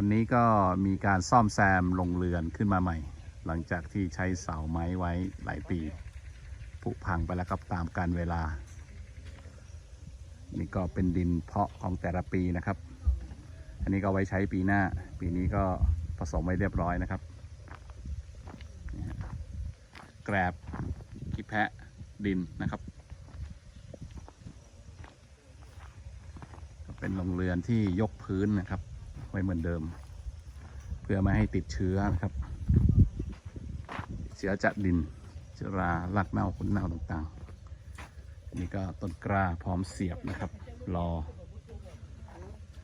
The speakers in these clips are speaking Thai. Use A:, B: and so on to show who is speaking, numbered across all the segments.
A: วันนี้ก็มีการซ่อมแซมโรงเรือนขึ้นมาใหม่ หลังจากที่ใช้เสาไม้ไว้หลายปีผุพังไปแล้วครับตามการเวลา นี่ก็เป็นดินเพาะของแต่ละปีนะครับ อันนี้ก็ไว้ใช้ปีหน้า ปีนี้ก็ผสมไว้เรียบร้อยนะครับ แกรบขี้แพะดินนะครับ เป็นโรงเรือนที่ยกพื้นนะครับ ไว้เหมือนเดิม เพื่อไม่ให้ติดเชื้อนะครับ เชื้อจากดินเชื้อราลักเน่าขนเน่าต่างๆ อันนี่ก็ต้นกล้าพร้อมเสียบนะครับ รอ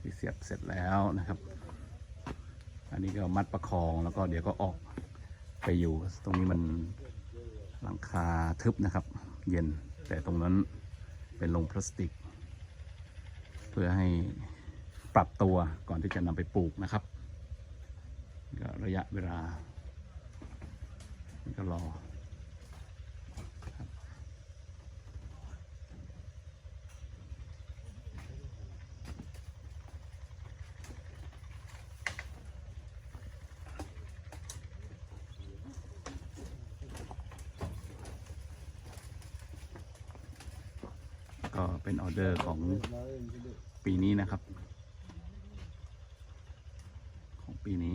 A: ที่เสียบเสร็จแล้วนะครับ อันนี้ก็มัดประคองแล้วก็เดี๋ยวก็ออกไปอยู่ตรงนี้มันหลังคาทึบนะครับ เย็นแต่ตรงนั้นเป็นโรงพลาสติก เพื่อให้ ปรับตัวก่อนที่จะนำไปปลูกนะครับก็ระยะเวลาก็รอก็เป็นออเดอร์ของปีนี้นะครับ ปีนี้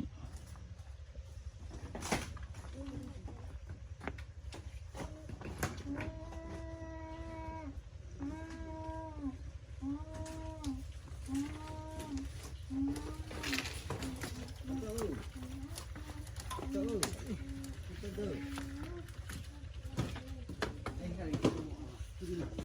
A: Go.